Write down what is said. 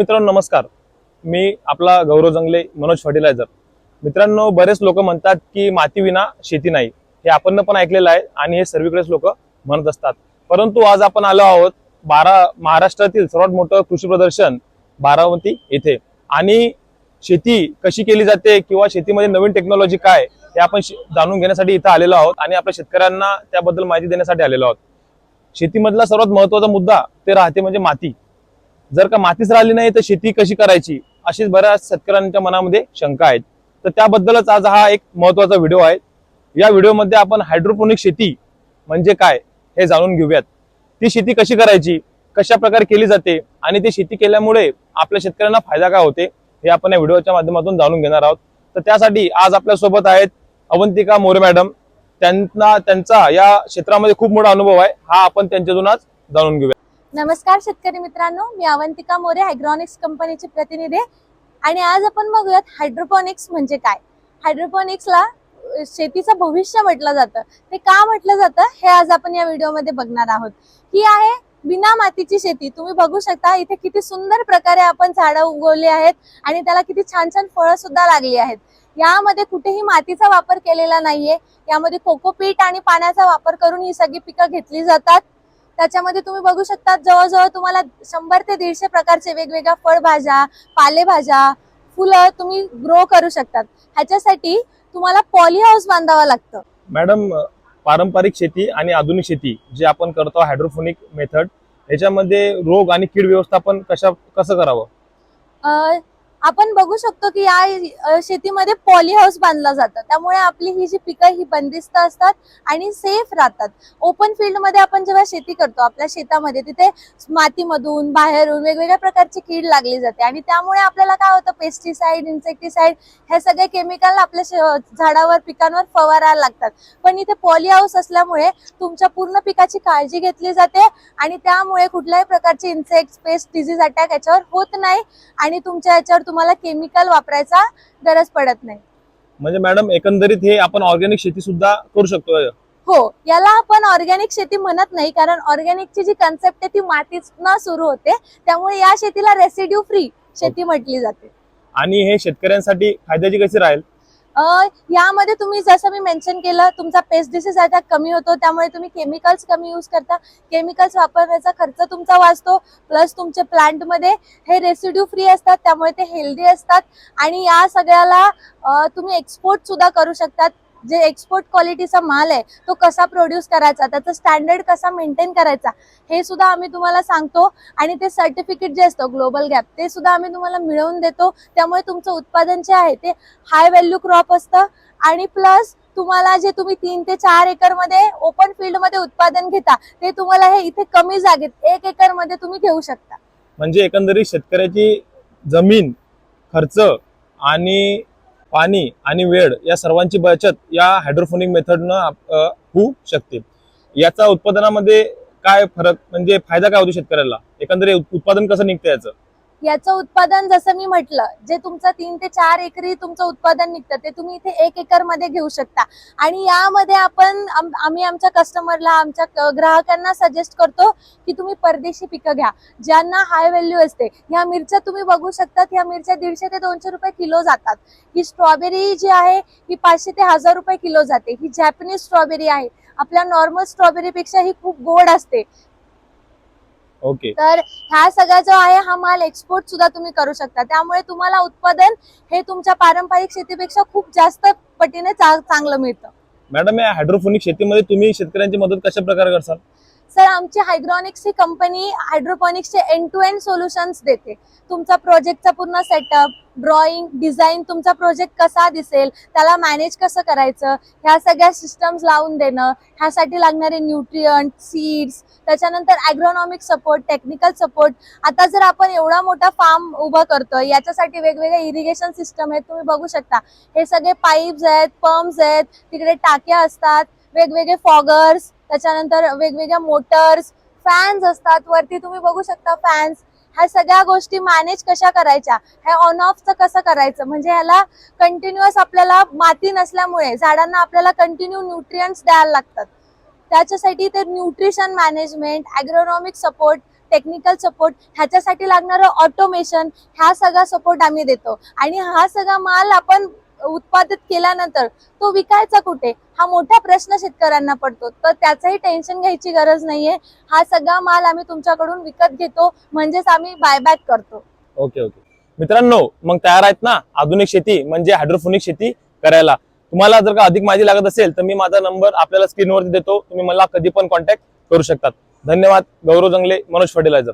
मित्रांनो नमस्कार. मी आपला गौरव जंगले मनोज फर्टिलायझर मित्रांनो बरेच लोक म्हणतात की माती विना शेती नाही. हे आपण पण ऐकलेलं आहे आणि हे सर्वीकडेच लोक म्हणत असतात. परंतु आज आपण आलो आहोत बारा महाराष्ट्रातील सर्वात मोठं कृषी प्रदर्शन बारामती येथे. आणि शेती कशी केली जाते किंवा शेतीमध्ये नवीन टेक्नॉलॉजी काय हे आपण जाणून घेण्यासाठी इथं आलेलो आहोत आणि आपल्या शेतकऱ्यांना त्याबद्दल माहिती देण्यासाठी आलेलो आहोत. शेतीमधला सर्वात महत्त्वाचा मुद्दा ते राहते म्हणजे माती. जर का मातीच राहिली नाही तर शेती कशी करायची? अशीच बऱ्याच शेतकऱ्यांच्या मनामध्ये शंका आहेत. तर त्याबद्दलच आज हा एक महत्त्वाचा व्हिडिओ आहे. या व्हिडिओमध्ये आपण हायड्रोपोनिक शेती म्हणजे काय हे जाणून घेऊयात. ती शेती कशी करायची? कशा प्रकारे केली जाते? आणि ती शेती केल्यामुळे आपल्या शेतकऱ्यांना फायदा काय होते? हे आपण या व्हिडिओच्या माध्यमातून जाणून घेणार आहोत. तर त्यासाठी आज आपल्यासोबत आहेत अवंतिका मोरे मॅडम. त्यांना त्यांचा या क्षेत्रामध्ये खूप मोठा अनुभव आहे. हा आपण त्यांच्यातून आज जाणून घेऊया नमस्कार शेतकरी मित्रांनो मी अवंतिका मोरे हायग्रॉनिक्स कंपनीची प्रतिनिधी आणि आज आपण बघूयात हायड्रोपॉनिक्स म्हणजे काय? हायड्रोपॉनिक्सला शेतीचं भविष्य म्हटलं जातं. ते का म्हटलं जातं? हे आज आपण या व्हिडिओमध्ये बघणार आहोत. ही आहे बिना मातीची शेती. तुम्ही बघू शकता इथे किती सुंदर प्रकारे आपण झाडं उगवली आहेत आणि त्याला किती छान छान फळं सुद्धा लागली आहेत. यामध्ये कुठेही मातीचा वापर केलेला नाहीये. यामध्ये कोकोपीट आणि पाण्याचा वापर करून ही सगळी पिकं घेतली जातात. त्याच्यामध्ये तुम्ही बघू शकता जवळजवळ तुम्हाला शंभर ते दीडशे प्रकारचे वेगवेगळ्या फळभाज्या पालेभाज्या फुलं तुम्ही ग्रो करू शकतात. ह्याच्यासाठी तुम्हाला पॉली हाऊस बांधावं लागतं. मॅडम पारंपरिक शेती आणि आधुनिक शेती जे आपण करतो हायड्रोफोनिक मेथड याच्यामध्ये रोग आणि कीड व्यवस्थापन कशा कसं करावं? आपण बघू शकतो की या शेतीमध्ये पॉली हाऊस बांधलं जातं. त्यामुळे आपली ही जी पिकं ही बंदिस्त असतात आणि सेफ राहतात. ओपन फील्डमध्ये आपण जेव्हा शेती करतो आपल्या शेतामध्ये तिथे मातीमधून बाहेरून वेगवेगळ्या प्रकारची कीड लागली जाते. आणि त्यामुळे आपल्याला काय होतं पेस्टिसाइड इन्सेक्टिसाइड हे सगळे केमिकल आपल्या झाडावर पिकांवर फवारायला लागतात. पण इथे पॉली हाऊस असल्यामुळे तुमच्या पूर्ण पिकाची काळजी घेतली जाते आणि त्यामुळे कुठल्याही प्रकारचे इन्सेक्ट पेस्ट डिझीज अटॅक याच्यावर होत नाही आणि तुमच्या याच्यावर तुम्हाला केमिकल वापरायचा गरज पडत नाही. म्हणजे मॅडम एकंदरीत हे आपण ऑर्गॅनिक शेती सुद्धा करू शकतो. हो याला आपण ऑर्गॅनिक शेती म्हणत नाही कारण ऑर्गॅनिकची जी कन्सेप्ट आहे ती मातीतनं सुरू होते. त्यामुळे या शेतीला रेसिड्यू फ्री शेती म्हटली जाते. आणि हे शेतकऱ्यांसाठी फायद्याची कशी राहील? यामध्ये तुम्ही जसं मी मेन्शन केलं तुमचा पेस्ट डिसीज अटॅक कमी होतो त्यामुळे तुम्ही केमिकल्स कमी यूज करता. केमिकल्स वापरण्याचा खर्च तुमचा वाचतो प्लस तुमचे प्लांटमध्ये हे रेसिड्यू फ्री असतात त्यामुळे ते हेल्दी असतात. आणि या सगळ्याला तुम्ही एक्सपोर्ट सुद्धा करू शकतात. जे एक्सपोर्ट क्वालिटीचा माल आहे तो कसा प्रोड्यूस करायचा? त्याचा स्टँडर्ड कसा मेंटेन करायचा? हे सुद्धा आम्ही तुम्हाला सांगतो. आणि ते सर्टिफिकेट जे असतं ग्लोबल गॅप ते सुद्धा आम्ही तुम्हाला मिळवून देतो. त्यामुळे तुमचं उत्पादन जे आहे ते हाय व्हॅल्यू क्रॉप असतं. आणि प्लस तुम्हाला जे तुम्ही तीन ते चार एकरमध्ये ओपन फील्डमध्ये उत्पादन घेता ते तुम्हाला हे इथे कमी जागेत एक एकरमध्ये तुम्ही घेऊ शकता. म्हणजे एकंदरीत शेतकऱ्याची जमीन खर्च आणि पाणी आणि वेळ या सर्वांची बचत या हायड्रोफोनिक मेथडनं होऊ शकते. याचा उत्पादनामध्ये काय फरक म्हणजे फायदा काय होतो शेतकऱ्याला? एकंदरीत उत्पादन कसं निघतं याचं? याचं उत्पादन जसं मी म्हटलं जे तुमचं तीन ते चार एकरी तुमचं उत्पादन निघतं ते तुम्ही इथे एक एकरमध्ये घेऊ शकता. आणि यामध्ये आपण आम्ही आमच्या कस्टमरला आमच्या ग्राहकांना सजेस्ट करतो की तुम्ही परदेशी पिकं घ्या ज्यांना हाय व्हॅल्यू असते. ह्या मिरच्या तुम्ही बघू शकता ह्या मिरच्या दीडशे ते दोनशे रुपये किलो जातात. ही स्ट्रॉबेरी जी आहे ही पाचशे ते हजार रुपये किलो जाते. ही जॅपनीज स्ट्रॉबेरी आहे. आपल्या नॉर्मल स्ट्रॉबेरीपेक्षा ही खूप गोड असते. ओके. तर ह्या सगळा जो आहे हा माल एक्सपोर्ट सुद्धा तुम्ही करू शकता. त्यामुळे तुम्हाला उत्पादन हे तुमच्या पारंपरिक शेतीपेक्षा खूप जास्त पटीने चांगलं मिळतं. मॅडम या हायड्रोफोनिक शेतीमध्ये तुम्ही शेतकऱ्यांची मदत कशा प्रकारे करसाल? सर आमची हायड्रॉनिक्स ही कंपनी हायड्रोपॉनिक्सचे एंड टू एंड सोल्युशन्स देते. तुमचा प्रोजेक्टचा पूर्ण सेटअप ड्रॉइंग डिझाईन तुमचा प्रोजेक्ट कसा दिसेल त्याला मॅनेज कसं करायचं ह्या सगळ्या सिस्टम्स लावून देणं ह्यासाठी लागणारे न्यूट्रियंट सीड्स त्याच्यानंतर ॲग्रोनॉमिक सपोर्ट टेक्निकल सपोर्ट आता जर आपण एवढा मोठा फार्म उभा करतोय याच्यासाठी वेगवेगळे इरिगेशन सिस्टम आहेत तुम्ही बघू शकता. हे सगळे पाईप्स आहेत पंप्स आहेत तिकडे टाक्या असतात वेगवेगळे फॉगर्स त्याच्यानंतर वेगवेगळ्या मोटर्स फॅन्स असतात. वरती तुम्ही बघू शकता फॅन्स ह्या सगळ्या गोष्टी मॅनेज कशा करायच्या? हे ऑन ऑफचं कसं करायचं? म्हणजे ह्याला कंटिन्युअस आपल्याला माती नसल्यामुळे झाडांना आपल्याला कंटिन्यू न्यूट्रियंट्स द्यायला लागतात. त्याच्यासाठी ते nutrition management agronomic support technical support ह्याच्यासाठी लागणारं ऑटोमेशन ह्या सगळा सपोर्ट आम्ही देतो. आणि हा सगळा माल आपण उत्पादित केल्यानंतर तो विकायचा कुठे? हा मोठा प्रश्न शेतकऱ्यांना पडतो. तर त्याचंही टेन्शन घ्यायची गरज नाहीये. हा सगळा माल आम्ही तुमच्याकडून विकत घेतो. म्हणजेच आम्ही बायबॅक करतो. ओके ओके मित्रांनो मग तयार आहेत ना? आधुनिक शेती म्हणजे हायड्रोफोनिक शेती करायला. तुम्हाला जर का अधिक माहिती लागत असेल तर मी माझा नंबर आपल्याला स्क्रीनवरती देतो. तुम्ही मला कधी पण कॉन्टॅक्ट करू शकतात. धन्यवाद. गौरव जंगले मनोज फर्टिलायझर